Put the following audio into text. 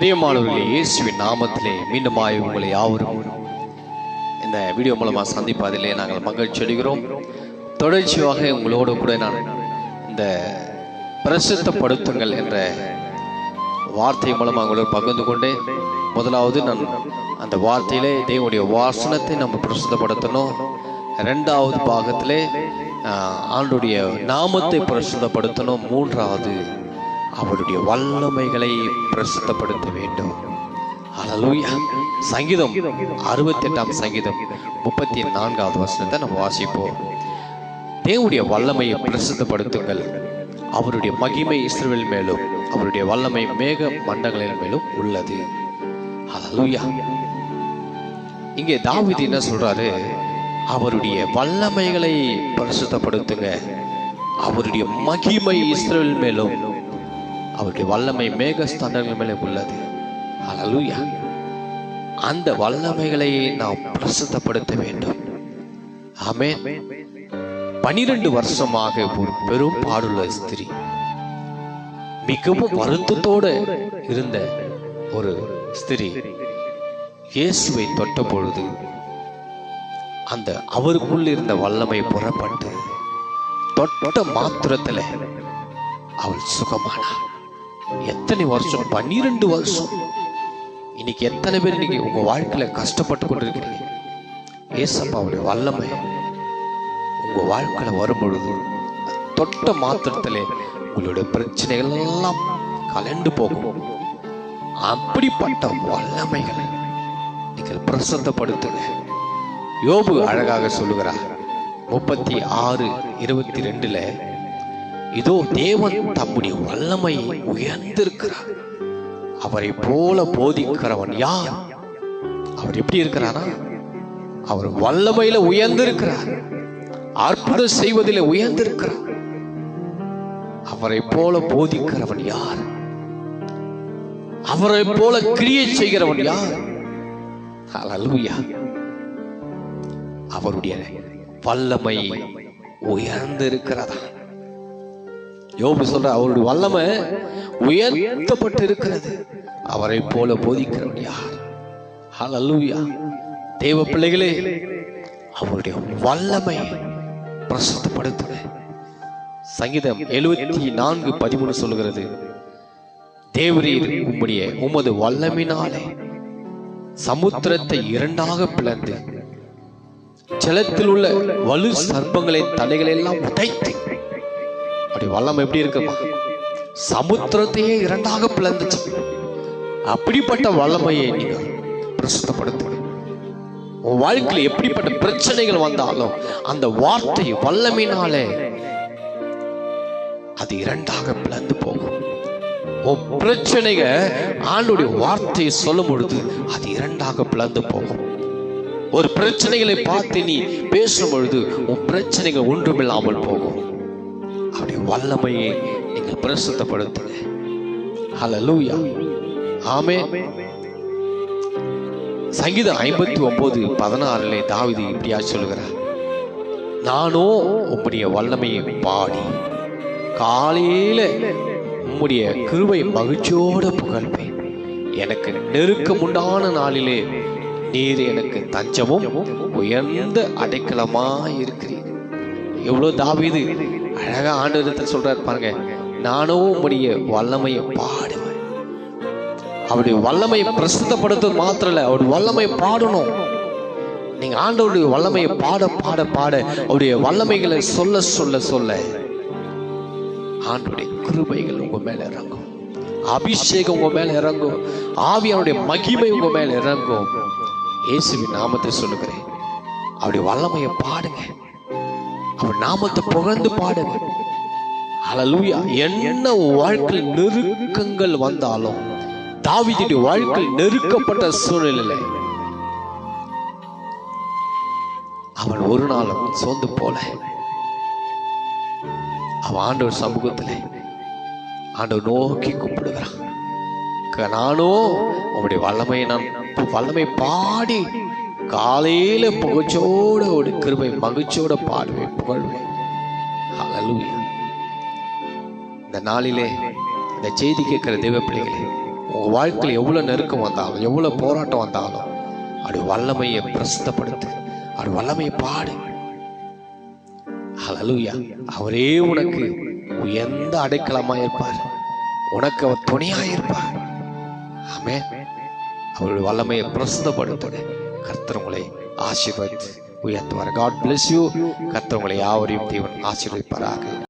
பிரியமானவர்களே இயேசுவின் நாமத்திலே மீண்டுமாய் உங்களை யாவரும் இந்த வீடியோ மூலமாக சந்திப்பதிலே நாங்கள் மகிழ்ச்சி அடைகிறோம். தொடர்ச்சியாக உங்களோடு கூட நான் இந்த பிரசித்தப்படுத்துங்கள் என்ற வார்த்தை மூலமாக உங்களோடு பகிர்ந்து கொண்டேன். முதலாவது நான் அந்த வார்த்தையிலே தேவனுடைய வாசனத்தை நம்ம பிரசுத்தப்படுத்தணும். ரெண்டாவது பாகத்திலே ஆண்டுடைய நாமத்தை பிரசுத்தப்படுத்தணும். மூன்றாவது அவருடைய வல்லமைகளை பிரசுத்தப்படுத்த வேண்டும். ஹalleluya சங்கீதம் அறுபத்தி எட்டாம் சங்கீதம் முப்பத்தி நான்காவது வசனத்தை நம்ம வாசிப்போம். தேவனுடைய வல்லமையை பிரசித்தப்படுத்துங்கள். அவருடைய மகிமை இஸ்ரவேல் மேலும் அவருடைய வல்லமை மேக மண்டங்களின் மேலும் உள்ளது. ஹalleluya இங்கே தாவிதி என்ன சொல்றாரு? அவருடைய வல்லமைகளை பரிசுத்தப்படுத்துங்க. அவருடைய மகிமை இஸ்ரேல் மேலும் அவருடைய வல்லமை மேகஸ்தானங்கள் மேலே உள்ளது. ஹalleluya. அந்த வல்லமைகளை நாம் பிரசித்தப்படுத்த வேண்டும். ஆமே பனிரெண்டு வருஷமாக ஒரு பெரும் பாடுள்ள ஸ்திரீ மிகவும் வருத்தத்தோடு இருந்த ஒரு ஸ்திரீ இயேசுவை தொட்ட பொழுது அந்த அவருக்குள் இருந்த வல்லமை புறப்பட்டு தொட்ட மாத்திரத்தில் அவள் சுகமானாள். எத்தனை வருஷம்? பன்னிரெண்டு வருஷம். இன்னைக்கு எத்தனை பேர் இன்னைக்கு உங்க வாழ்க்கையில கஷ்டப்பட்டு கொண்டிருக்கிறீங்க? ஏசப்பாவுடைய வல்லமை. உங்க வாழ்க்கையில வரும் பொழுது தொட்ட மாத்திரத்திலே உங்களுடைய பிரச்சனைகள் எல்லாம் கலண்டு போகும். அப்படிப்பட்ட வல்லமைகளை நீங்கள் பிரசந்தப்படுத்துங்க யோபு அழகாக சொல்லுகிறார். முப்பத்தி ஆறு இருபத்தி ரெண்டுல இதோ தேவன் தம்முடைய வல்லமையை உயர்ந்திருக்கிறார். அவரை போல போதிக்கிறவன் யார்? அவர் எப்படி இருக்கிறாரா அவர் வல்லமையில உயர்ந்திருக்கிறார். அற்புதம் செய்வதில் உயர்ந்திருக்கிறார். அவரை போல போதிக்கிறவன் யார்? அவரை போல கிரியை செய்கிறவன் யார்? ஹalleluya. அவருடைய வல்லமை உயர்ந்திருக்கிறதா? யோபு சொல்ற அவருடைய வல்லமை உயர்த்தப்பட்டு இருக்கிறது அவரை போல போதிக்கிறவன் யார்? ஹalleluya தேவ பிள்ளைகளே அவருடைய வல்லமை பிரசுத்தப்படுத்துங்க சங்கீதம் எழுபத்தி நான்கு பதிமூணு சொல்கிறது தேவரீர் உம்முடைய உமது வல்லமினாலே சமுத்திரத்தை இரண்டாக பிளந்து ஜலத்தில் உள்ள வலு சர்ப்பங்களின் தலைகளை எல்லாம் உடைத்து அப்படி வல்லம் எப்படி இருக்குமா சமுத்திரத்தையே இரண்டாக பிளந்துச்சு. அப்படிப்பட்ட வல்லமையை நீங்க பிரசுத்தப்படுத்த உன் வாழ்க்கையில் எப்படிப்பட்ட பிரச்சனைகள் வந்தாலும் அந்த வார்த்தை வல்லமினாலே அது இரண்டாக பிளந்து போகும். உன் பிரச்சனைக ஆண்டுடைய வார்த்தையை சொல்லும் பொழுது அது இரண்டாக பிளந்து போகும். ஒரு பிரச்சனைகளை பார்த்து நீ பேசும் பொழுது உன் பிரச்சனைகள் ஒன்றுமில்லாமல் போகும். அவருடைய வல்லமையை நீங்கள் பிரசுத்தப்படுத்துங்க. ஹலலூயா ஆமே சங்கீதம் ஐம்பத்தி ஒன்பது பதினாறுல தாவிதி இப்படியா சொல்லுகிறார். நானோ உம்முடைய வல்லமையை பாடி காலையில உம்முடைய கிருவை மகிழ்ச்சியோட புகழ்வேன். எனக்கு நெருக்கமுண்டான நாளிலே நீர் எனக்கு தஞ்சமும் உயர்ந்த அடைக்கலமாய் இருக்கிறீர் எவ்வளவு தாவிது. அழகா ஆண்டு சொல்றாரு பாருங்க நானும் உம்முடைய வல்லமையை பாடுவேன். அவருடைய வல்லமையை பிரசித்தப்படுத்துவது மாத்திரம் இல்ல அவருடைய வல்லமையை பாடணும். நீங்க ஆண்டவருடைய வல்லமையை பாட பாட பாட அவருடைய வல்லமைகளை சொல்ல சொல்ல சொல்ல ஆண்டுடைய கிருபைகள் உங்க மேல இறங்கும். அபிஷேகம் உங்க மேல இறங்கும். ஆவியானுடைய மகிமை உங்க மேல இறங்கும். இயேசுவின் நாமத்தை சொல்லுகிறேன். அவருடைய வல்லமையை பாடுங்க. அவர் நாமத்தை புகழ்ந்து பாடுங்க ஹalleluya. என்ன வாழ்க்கையில் நெருக்கங்கள் வந்தாலும் தாவிதடி வாழ்க்கையில் நெருக்கப்பட்ட சூழ்நிலை அவன் ஒரு நாளும் சோர்ந்து போல. அவன் ஆண்டவர் சமூகத்தில் ஆண்டவர் நோக்கி கூப்பிடுகிறான். நானோ உங்களுடைய வல்லமையை நான் வல்லமை பாடி காலையில புகச்சோட ஒரு கிருபை மகிழ்ச்சியோட பாடுவேன் புகழ்வேன். இந்த நாளிலே இந்த செய்தி கேட்கிற தெய்வ பிள்ளைகளே உங்க வாழ்க்கையில் எவ்வளவு நெருக்கம் வந்தாலும் எவ்வளவு போராட்டம் வந்தாலும் அப்படி வல்லமையை பிரசித்தப்படுத்து அப்படி வல்லமையை பாடு. ஹalleluya அவரே உனக்கு உயர்ந்த அடைக்கலமா இருப்பார் உனக்கு அவர் துணையா இருப்பார் ஆமே அவருடைய வல்லமையை பிரசித்தப்படுத்துங்க கர்த்தர் உங்களை ஆசீர்வதித்து உயர்த்துவார். காட் பிளஸ் யூ கர்த்தர் உங்களை யாவரையும் தேவன் ஆசீர்வதிப்பாராக.